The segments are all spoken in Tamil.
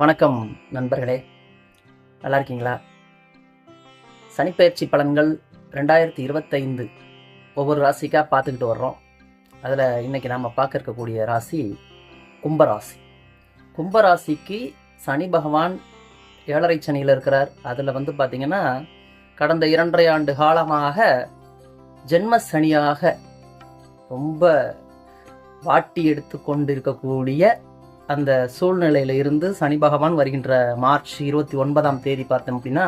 வணக்கம் நண்பர்களே. நல்லா இருக்கீங்களா? சனிப்பயிற்சி பலன்கள் ரெண்டாயிரத்தி இருபத்தைந்து ஒவ்வொரு ராசிக்காக பார்த்துக்கிட்டு வர்றோம். அதில் இன்னைக்கு நாம் பார்க்க இருக்கக்கூடிய ராசி கும்பராசி. கும்பராசிக்கு சனி பகவான் ஏழரை சனியில் இருக்கிறார். அதில் வந்து பார்த்தீங்கன்னா கடந்த இரண்டரை ஆண்டு காலமாக ஜென்ம சனியாக ரொம்ப வாட்டி எடுத்து கொண்டிருக்கக்கூடிய அந்த சூழ்நிலையில இருந்து சனி பகவான் வருகின்ற மார்ச் இருபத்தி ஒன்பதாம் தேதி பார்த்தோம் அப்படின்னா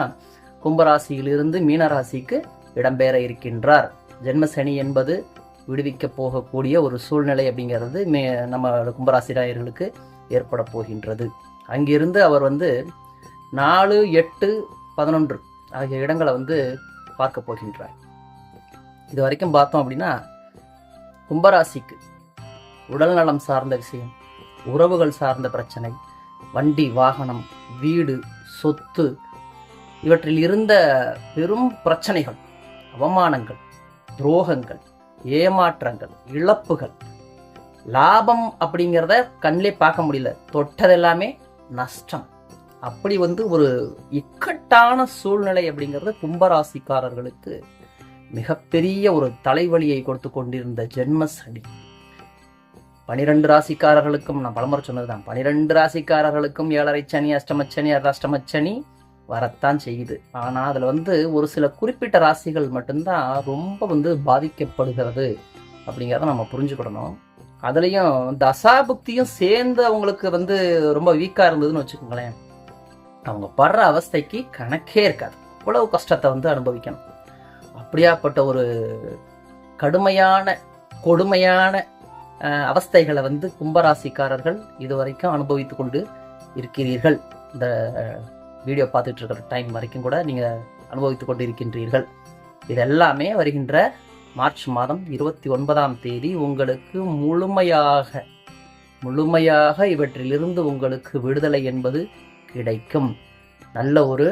கும்பராசியிலிருந்து மீனராசிக்கு இடம்பெற இருக்கின்றார். ஜென்ம சனி என்பது விடுவிக்க போகக்கூடிய ஒரு சூழ்நிலை அப்படிங்கிறது மே நம்ம கும்பராசிராயர்களுக்கு ஏற்பட போகின்றது. அங்கிருந்து அவர் வந்து நாலு எட்டு பதினொன்று ஆகிய இடங்களை வந்து பார்க்க போகின்றார். இது வரைக்கும் பார்த்தோம் அப்படின்னா கும்பராசிக்கு உடல் நலம் சார்ந்த விஷயம் உறவுகள் சார்ந்த பிரச்சனை வண்டி வாகனம் வீடு சொத்து இவற்றில் இருந்த பெரும் பிரச்சனைகள் அவமானங்கள் துரோகங்கள் ஏமாற்றங்கள் இழப்புகள். லாபம் அப்படிங்கிறத கண்ணிலே பார்க்க முடியல. தொட்டதெல்லாமே நஷ்டம். அப்படி வந்து ஒரு இக்கட்டான சூழ்நிலை அப்படிங்கிறது கும்பராசிக்காரர்களுக்கு மிகப்பெரிய ஒரு தலைவலியை கொடுத்து கொண்டிருந்த ஜென்ம சனி. பனிரெண்டு ராசிக்காரர்களுக்கும் நான் பலமுறை சொன்னதுதான் பனிரெண்டு ராசிக்காரர்களுக்கும் ஏழரை சனி அஷ்டமச்சனி அஷ்டமச்சனி வரத்தான் செய்யுது. ஆனால் அதில் வந்து ஒரு சில குறிப்பிட்ட ராசிகள் மட்டும்தான் ரொம்ப வந்து பாதிக்கப்படுகிறது அப்படிங்கிறத நம்ம புரிஞ்சுக்கிடணும். அதுலேயும் தசாபுக்தியும் சேர்ந்து அவங்களுக்கு வந்து ரொம்ப வீக்காக இருந்ததுன்னு வச்சுக்கோங்களேன். அவங்க படுற அவஸ்தைக்கு கணக்கே இருக்காது. இவ்வளவு கஷ்டத்தை வந்து அனுபவிக்கணும். அப்படியாப்பட்ட ஒரு கடுமையான கொடுமையான அவஸ்தைகளை வந்து கும்பராசிக்காரர்கள் இதுவரைக்கும் அனுபவித்து கொண்டு இருக்கிறீர்கள். இந்த வீடியோ பார்த்துட்டு இருக்கிற டைம் வரைக்கும் கூட நீங்கள் அனுபவித்து கொண்டு இருக்கின்றீர்கள் இது எல்லாமே வருகின்ற மார்ச் மாதம் இருபத்தி ஒன்பதாம் தேதி உங்களுக்கு முழுமையாக முழுமையாக இவற்றிலிருந்து உங்களுக்கு விடுதலை என்பது கிடைக்கும். நல்ல ஒரு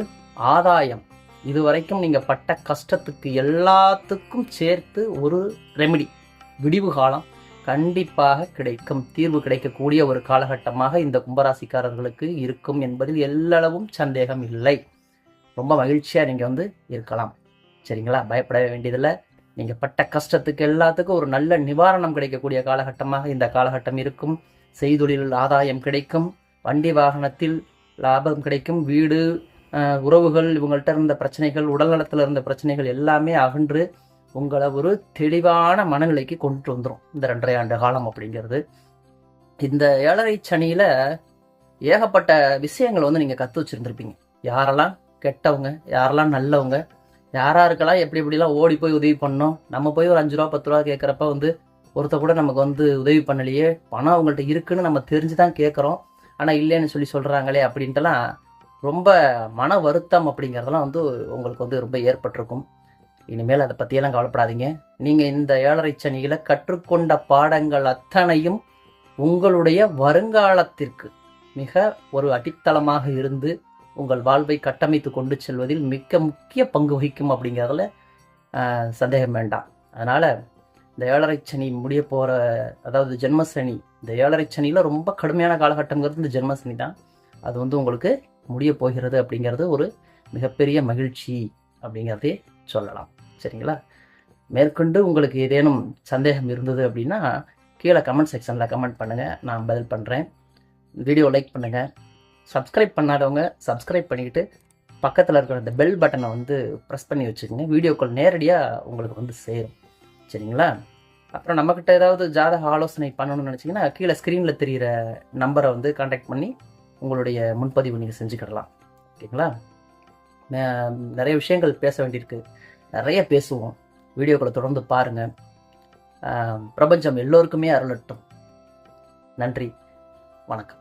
ஆதாயம். இதுவரைக்கும் நீங்கள் பட்ட கஷ்டத்துக்கு எல்லாத்துக்கும் சேர்த்து ஒரு ரெமெடி விடிவு காலம். கண்டிப்பாக கிடைக்கும் தீர்வு கிடைக்கக்கூடிய ஒரு காலகட்டமாக இந்த கும்பராசிக்காரர்களுக்கு இருக்கும் என்பதில் எல்லளவும் சந்தேகம் இல்லை. ரொம்ப மகிழ்ச்சியாக நீங்கள் வந்து இருக்கலாம். சரிங்களா? பயப்பட வேண்டியதில்லை. நீங்கள் பட்ட கஷ்டத்துக்கு எல்லாத்துக்கும் ஒரு நல்ல நிவாரணம் கிடைக்கக்கூடிய காலகட்டமாக இந்த காலகட்டம் இருக்கும். செய்தொழில் ஆதாயம் கிடைக்கும். வண்டி வாகனத்தில் லாபம் கிடைக்கும். வீடு உறவுகள் இவங்கள்ட்ட இருந்த பிரச்சனைகள் உடல்நலத்தில் இருந்த பிரச்சனைகள் எல்லாமே அகன்று உங்களை ஒரு தெளிவான மனநிலைக்கு கொண்டு வந்துடும் இந்த ரெண்டரை ஆண்டு காலம் அப்படிங்கிறது. இந்த ஏழரை சனியில் ஏகப்பட்ட விஷயங்களை வந்து நீங்கள் கற்று வச்சுருந்துருப்பீங்க. யாரெல்லாம் கெட்டவங்க யாரெல்லாம் நல்லவங்க யாராருக்கெல்லாம் எப்படி எப்படிலாம் ஓடி போய் உதவி பண்ணோம் நம்ம போய் ஒரு அஞ்சு ரூபா பத்து ரூபா கேட்குறப்ப வந்து ஒருத்த கூட நமக்கு வந்து உதவி பண்ணலையே பணம் அவங்கள்ட்ட இருக்குன்னு நம்ம தெரிஞ்சு தான் கேட்குறோம். ஆனால் இல்லைன்னு சொல்லி சொல்கிறாங்களே அப்படின்ட்டுலாம் ரொம்ப மன வருத்தம் அப்படிங்கிறதெல்லாம் வந்து உங்களுக்கு வந்து ரொம்ப ஏற்பட்டிருக்கும். இனிமேல் அதை பற்றியெல்லாம் கவலைப்படாதீங்க. நீங்கள் இந்த ஏழரை சனியில் கற்றுக்கொண்ட பாடங்கள் அத்தனையும் உங்களுடைய வருங்காலத்திற்கு மிக ஒரு அடித்தளமாக இருந்து உங்கள் வாழ்வை கட்டமைத்து கொண்டு செல்வதில் மிக முக்கிய பங்கு வகிக்கும் அப்படிங்கிறதுல சந்தேகம் வேண்டாம். அதனால் இந்த ஏழரை சனி முடிய போகிற அதாவது ஜென்மசனி இந்த ஏழரை சனியில் ரொம்ப கடுமையான காலகட்டங்கிறது இந்த ஜென்மசனி தான். அது வந்து உங்களுக்கு முடிய போகிறது அப்படிங்கிறது ஒரு மிகப்பெரிய மகிழ்ச்சி அப்படிங்கிறதே சொல்லலாம். சரிங்களா? மேற்கொண்டு உங்களுக்கு ஏதேனும் சந்தேகம் இருந்தது அப்படின்னா கீழே கமெண்ட் செக்ஷனில் கமெண்ட் பண்ணுங்கள் நான் பதில் பண்ணுறேன் வீடியோ லைக் பண்ணுங்கள் சப்ஸ்கிரைப் பண்ணாதவங்க சப்ஸ்கிரைப் பண்ணிக்கிட்டு பக்கத்தில் இருக்கிற அந்த பெல் பட்டனை வந்து ப்ரெஸ் பண்ணி வச்சுக்கோங்க. வீடியோக்கள் நேரடியாக உங்களுக்கு வந்து சேரும். சரிங்களா? அப்புறம் நம்மக்கிட்ட ஏதாவது ஜாதக ஆலோசனை பண்ணணும்னு நினச்சிங்கன்னா கீழே ஸ்க்ரீனில் தெரிகிற நம்பரை வந்து காண்டாக்ட் பண்ணி உங்களுடைய முன்பதிவு நீங்கள் செஞ்சுக்கிடலாம். ஓகேங்களா? நிறைய விஷயங்கள் பேச வேண்டியிருக்கு. நிறைய பேசுவோம். வீடியோக்களை தொடர்ந்து பாருங்கள் பிரபஞ்சம் எல்லோருக்குமே அருளட்டும். நன்றி. வணக்கம்.